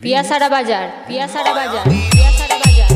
পিয়াসারা বাজার পিয়াসারা বাজার পিয়াসারা বাজার